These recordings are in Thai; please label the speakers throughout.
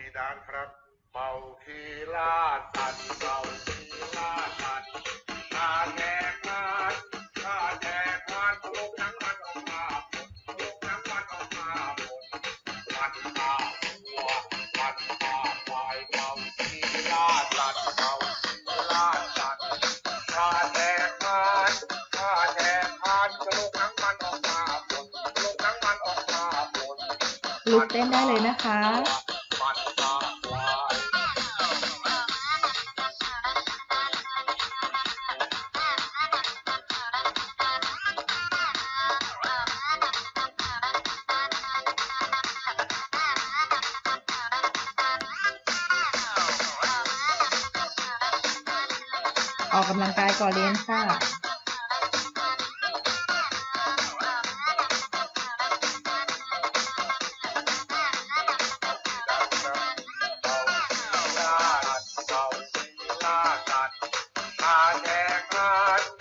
Speaker 1: ขี่ดานครับ เมาขี่ลาดตันเมาขี่ลาดตันข้าแก่พานข้าแก่พานลูกทั้งมันออกมาลูกทั้งมันออกมาหมดมันตาหัวมันตาควายเมาขี่ลาดตันเมาขี่ลาดตันข้าแก่พานข้าแก่พานลูกทั้งมันออกมาหมดลูกทั้งมันออกมาหมด
Speaker 2: ลุกเต้นได้เลยนะคะ ออกกำลังกายก่อนเรียนค่ะ
Speaker 1: ข้า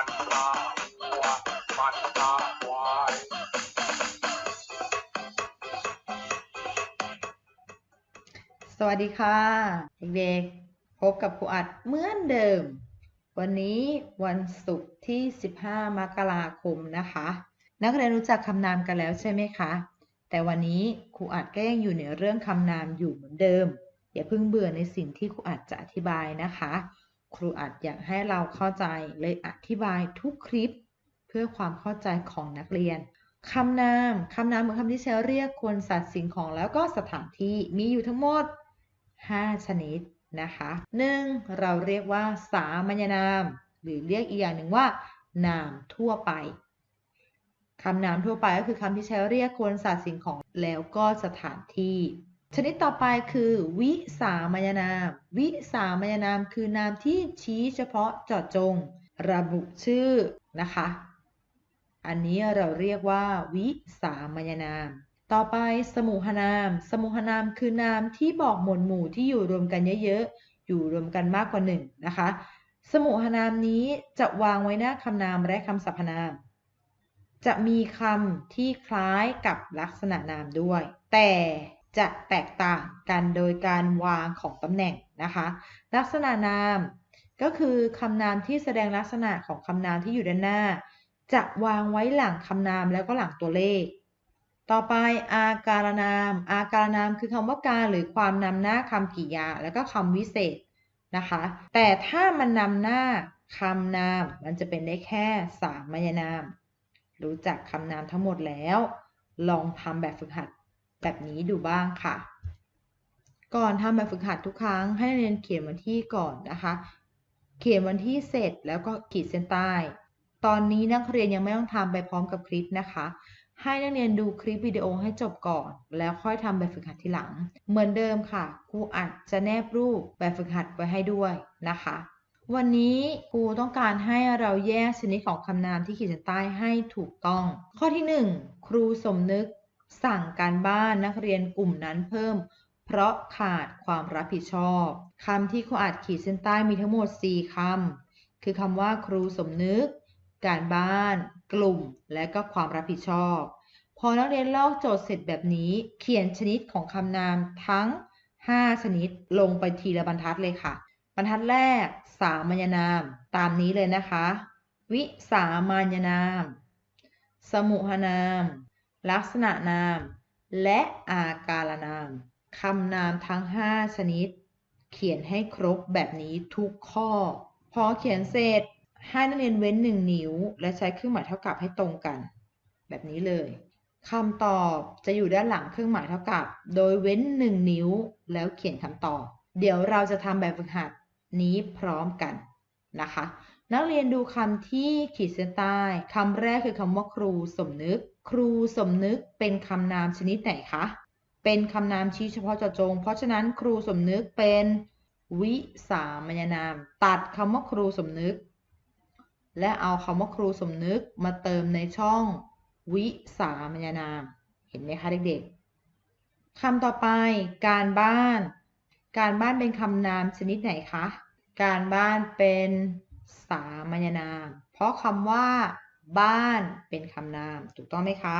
Speaker 1: มันตาหัวมันตาควาย
Speaker 2: สวัสดีค่ะ เด็กๆ พบกับครูอัดเหมือนเดิม วันนี้วันศุกร์ที่ 15 มกราคมนะคะ นักเรียนรู้จักคำนามกันแล้วใช่ไหมคะ แต่วันนี้ครูอัดก็ยังอยู่ในเรื่องคำนามอยู่เหมือนเดิม อย่าเพิ่งเบื่อในสิ่งที่ครูอัดจะอธิบายนะคะ ครูอัดอยากให้เราเข้าใจเลยอธิบายทุกคลิป เพื่อความเข้าใจของนักเรียนคำนามคำนามเป็นคำที่ใช้เรียกคนสัตว์สิ่งของแล้วก็สถานที่มีอยู่ทั้งหมด 5 ชนิดนะคะ 1. เราเรียกว่า สามัญนาม หรือเรียกอีกอย่างหนึ่งว่า นามทั่วไปคำนามทั่วไปก็คือคำที่ใช้เรียกคนสัตว์สิ่งของแล้วก็สถานที่ ชนิดต่อไปคือวิสามัญนาม วิสามัญนามคือนามที่ชี้เฉพาะเจาะจง ระบุชื่อนะคะ อันนี้เราเรียกว่า วิสามัญนาม ต่อไปสมุหนาม สมุหนามคือนามที่บอกหมวดหมู่ที่อยู่รวมกันเยอะๆ อยู่รวมกันมากกว่าหนึ่งนะคะ สมุหนามนี้จะวางไว้หน้าคำนามและคำสรรพนาม จะมีคำที่คล้ายกับลักษณะนามด้วย แต่ จะแตกต่างกันโดยการวางของตำแหน่งนะคะ ลักษณะนามก็คือคำนามที่แสดงลักษณะของคำนามที่อยู่ด้านหน้า จะวางไว้หลังคำนามแล้วก็หลังตัวเลข ต่อไปอาการนาม อาการนามคือคำว่าการหรือความนำหน้าคำกริยา แล้วก็คำวิเศษนะคะ แต่ถ้ามันนำหน้าคำนามมันจะเป็นได้แค่สามัญนาม รู้จักคำนามทั้งหมดแล้ว ลองทำแบบฝึกหัด แบบนี้ดูบ้างค่ะ ก่อนทำแบบฝึกหัดทุกครั้งให้นักเรียนเขียนวันที่ก่อนนะคะ เขียนวันที่เสร็จแล้วก็ขีดเส้นใต้ ตอนนี้นักเรียนยังไม่ต้องทำไปพร้อมกับคลิปนะคะให้นักเรียนดูคลิปวิดีโอให้จบก่อน แล้วค่อยทำแบบฝึกหัดทีหลัง เหมือนเดิมค่ะครูอัดจะแนบรูปแบบฝึกหัดไว้ให้ด้วยนะคะ วันนี้ครูต้องการให้เราแยกชนิดของคำนามที่ขีดเส้นใต้ให้ถูกต้อง ข้อที่ 1 ครูสมนึก สั่งการบ้านนักเรียนกลุ่มนั้นเพิ่ม เพราะขาดความรับผิดชอบคำที่ครูอัดขีดเส้นใต้มีทั้งหมด 4คำคือคำว่าครูสมนึก การบ้าน กลุ่ม และก็ความรับผิดชอบ พอนักเรียนลอกโจทย์เสร็จแบบนี้ เขียนชนิดของคำนามทั้ง 5 ชนิดลงไปทีละบรรทัดเลยค่ะ บรรทัดแรก สามัญนาม ตามนี้เลยนะคะ วิสามัญนาม สมุหนาม ลักษณะนาม และอาการนามคำนามทั้ง 5 ชนิด เขียนให้ครบแบบนี้ทุกข้อ พอเขียนเสร็จให้นักเรียนเว้น 1 นิ้ว และใช้เครื่องหมายเท่ากับให้ตรงกัน แบบนี้เลยคำตอบจะอยู่ด้านหลังเครื่องหมายเท่ากับ โดยเว้น 1 นิ้วแล้วเขียนคำตอบ เดี๋ยวเราจะทำแบบฝึกหัดนี้พร้อมกันนะคะ นักเรียนดูคำที่ขีดเส้นใต้คำแรกคือคำว่าครูสมนึก ครูสมนึกเป็นคำนามชนิดไหนคะ เป็นคำนามชี้เฉพาะเจาะจง เพราะฉะนั้นครูสมนึกเป็นวิสามัญนาม ตัดคำว่าครูสมนึก และเอาคำว่าครูสมนึกมาเติมในช่อง วิสามัญนาม เห็นไหมคะเด็กๆคำต่อไป การบ้าน การบ้านเป็นคำนามชนิดไหนคะ การบ้านเป็น สามัญนาม เพราะคำว่า บ้านเป็นคำนาม ถูกต้องไหมคะ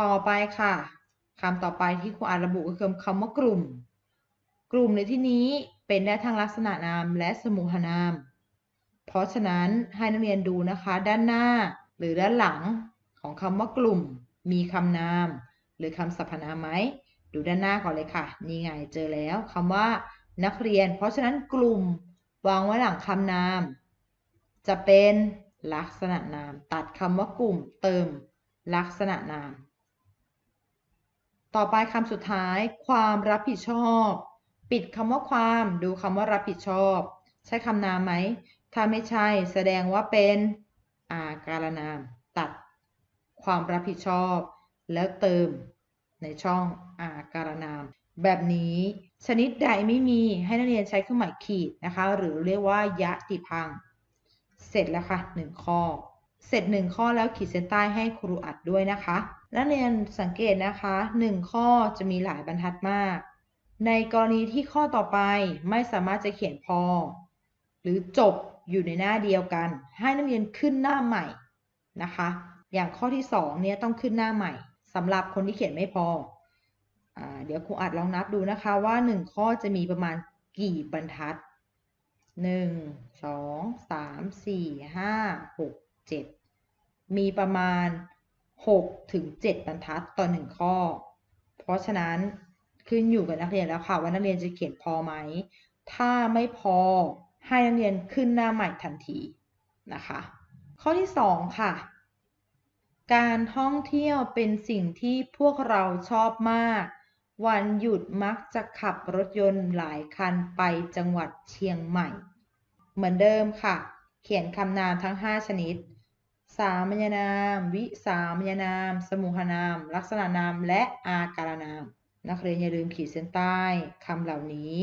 Speaker 2: ต่อไปค่ะคำต่อไปที่ครูอ่านระบุก็คือคำว่ากลุ่ม กลุ่มในที่นี้เป็นได้ทั้งลักษณะนามและสมุหนาม เพราะฉะนั้นให้นักเรียนดูนะคะ ด้านหน้า หรือด้านหลังของคำว่ากลุ่ม มีคำนาม หรือคำสรรพนามไหมดูด้านหน้าก่อนเลยค่ะ นี่ไงเจอแล้วคำว่านักเรียน เพราะฉะนั้นกลุ่ม วางไว้หลังคำนาม จะเป็นลักษณะนาม ตัดคำว่ากลุ่มเติม ลักษณะนาม ต่อไปคำสุดท้าย ความรับผิดชอบ ปิดคำว่าความดูคำว่ารับผิดชอบ ใช้คำนามไหม ถ้าไม่ใช่แสดงว่าเป็นอาการนาม ตัดความรับผิดชอบ แล้วเติมในช่องอาการนาม แบบนี้ ชนิดใดไม่มีให้นักเรียนใช้เครื่องหมายขีดนะคะ หรือเรียกว่ายะติพัง เสร็จแล้วค่ะหนึ่งข้อ เสร็จหนึ่งข้อแล้วขีดเส้นใต้ให้ครูอัดด้วยนะคะนักเรียนสังเกตนะคะหนึ่งข้อจะมีหลายบรรทัดมาก ในกรณีที่ข้อต่อไปไม่สามารถจะเขียนพอ หรือจบอยู่ในหน้าเดียวกัน ให้นักเรียนขึ้นหน้าใหม่นะคะ อย่างข้อที่2เนี่ยต้องขึ้นหน้าใหม่สำหรับคนที่เขียนไม่พออ เดี๋ยวครูอัดลองนับดูนะคะว่า 1 ข้อจะมีประมาณกี่บรรทัด 1 2 3 4 5 6 7 มีประมาณ 6 ถึง 7 บรรทัดต่อ 1 ข้อ เพราะฉะนั้นขึ้นอยู่กับนักเรียนแล้วค่ะว่านักเรียนจะเขียนพอไหม ถ้าไม่พอให้นักเรียนขึ้นหน้าใหม่ทันทีนะคะ ข้อที่ 2 ค่ะ การท่องเที่ยวเป็นสิ่งที่พวกเราชอบมาก วันหยุดมักจะขับรถยนต์หลายคันไปจังหวัดเชียงใหม่ เหมือนเดิมค่ะ เขียนคำนามทั้ง 5 ชนิด สามัญนาม วิสามัญนาม สมุหนาม ลักษณะนาม และอาการนาม นักเรียนอย่าลืมขีดเส้นใต้คำเหล่านี้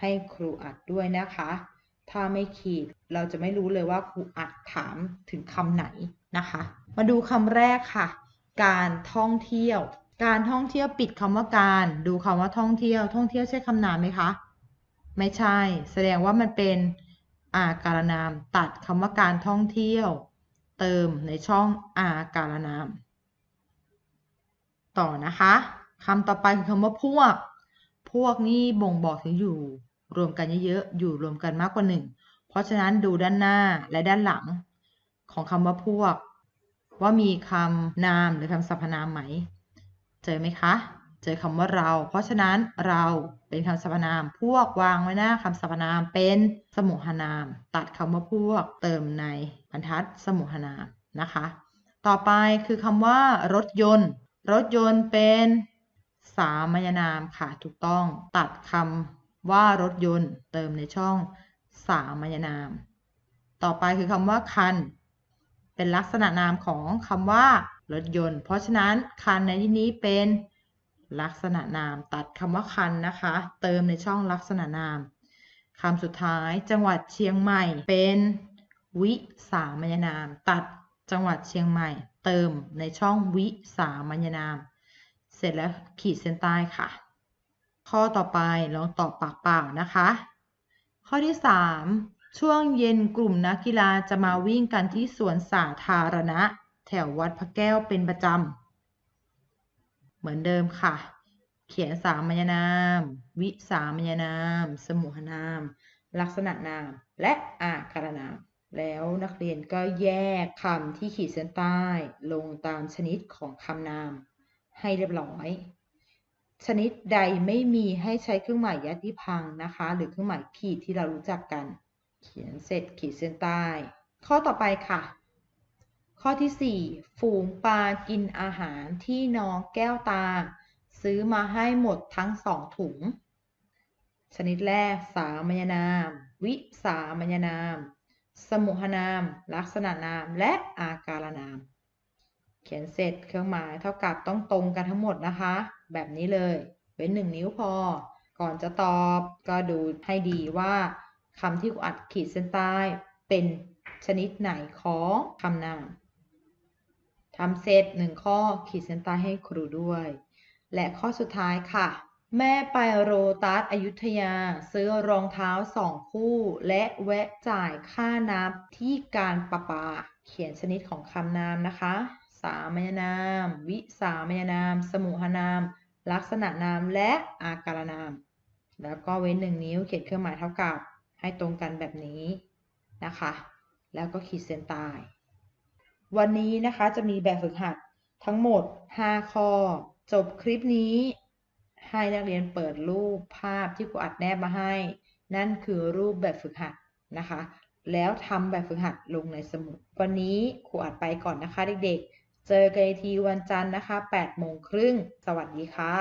Speaker 2: ให้ครูอัดด้วยนะคะ ถ้าไม่ขีดเราจะไม่รู้เลยว่าครูอัดถามถึงคำไหนนะคะ มาดูคำแรกค่ะ การท่องเที่ยว การท่องเที่ยวปิดคำว่าการ ดูคำว่าท่องเที่ยว ท่องเที่ยวใช่คำนามไหมคะ ไม่ใช่ แสดงว่ามันเป็นอาการนาม ตัดคำว่าการท่องเที่ยว เติมในช่องอาการนาม ต่อนะคะคำต่อไปคือคำว่าพวก พวกนี้บ่งบอกถึงอยู่ รวมกันเยอะๆ อยู่รวมกันมากกว่าหนึ่ง เพราะฉะนั้นดูด้านหน้าและด้านหลัง ของคำว่าพวก ว่ามีคำนามหรือคำสรรพนามไหม จอไหมคะ เจอคำว่าเรา เพราะฉะนั้นเราเป็นคำสรรพนาม พวกวางไว้หน้าคำสรรพนามเป็นสมุหนาม ตัดคำว่าพวกเติมในบรรทัดสมุหนามนะคะ ต่อไปคือคำว่ารถยนต์ รถยนต์เป็นสามัญนามค่ะถูกต้อง ตัดคำว่ารถยนต์ เติมในช่องสามัญนาม ต่อไปคือคำว่าคัน เป็นลักษณะนามของคำว่า รถยนต์ เพราะฉะนั้นคันในที่นี้เป็นลักษณะนาม ตัดคำว่าคันนะคะ เติมในช่องลักษณะนามคำสุดท้ายจังหวัดเชียงใหม่เป็นวิสามัญนาม ตัดจังหวัดเชียงใหม่ เติมในช่องวิสามัญนาม เสร็จแล้วขีดเส้นใต้ค่ะ ข้อต่อไปลองตอบปากเปล่านะคะ ข้อที่ 3 ช่วงเย็นกลุ่มนักกีฬาจะมาวิ่งกันที่สวนสาธารณะ แถววัดพระแก้วเป็นประจำ เหมือนเดิมค่ะ เขียนสามัญนาม วิสามัญนาม สมุหนาม ลักษณะนาม และอาการนาม แล้วนักเรียนก็แยกคำที่ขีดเส้นใต้ลงตามชนิดของคำนาม ให้เรียบร้อย ชนิดใดไม่มีให้ใช้เครื่องหมายยัดที่พังนะคะ หรือเครื่องหมายขีดที่เรารู้จักกัน เขียนเสร็จขีดเส้นใต้ ข้อต่อไปค่ะ ข้อที่ 4 ฝูงปลากินอาหารที่น้องแก้วตา ซื้อมาให้หมดทั้งสองถุง ชนิดแรก สามัญนาม วิสามัญนาม สมุหนาม ลักษณะนาม และอาการนาม เขียนเสร็จเครื่องหมายเท่ากับต้องตรงกันทั้งหมดนะคะ แบบนี้เลย เว้นหนึ่งนิ้วพอ ก่อนจะตอบก็ดูให้ดีว่าคำที่อัดขีดเส้นใต้เป็นชนิดไหนของคำนาม ทำเสร็จหนึ่งข้อขีดเส้นใต้ให้ครูด้วย และข้อสุดท้ายค่ะ แม่ไปโรตัสอยุธยา ซื้อรองเท้าสองคู่ และแวะจ่ายค่าน้ำที่การประปา เขียนชนิดของคำนามนะคะ สามัญนาม วิสามัญนาม สมุหนาม ลักษณะนามและอาการนาม แล้วก็เว้นหนึ่งนิ้วเขียนเครื่องหมายเท่ากับให้ตรงกันแบบนี้นะคะ แล้วก็ขีดเส้นใต้ วันนี้นะคะจะมีแบบฝึกหัดทั้งหมด 5 ข้อ จบคลิปนี้ ให้นักเรียนเปิดรูปภาพที่ครูอัดแนบมาให้ นั่นคือรูปแบบฝึกหัดนะคะ แล้วทำแบบฝึกหัดลงในสมุด วันนี้ครูอัดไปก่อนนะคะเด็กๆ เจอกันทีวันจันทร์นะคะ8โมงครึ่ง สวัสดีค่ะ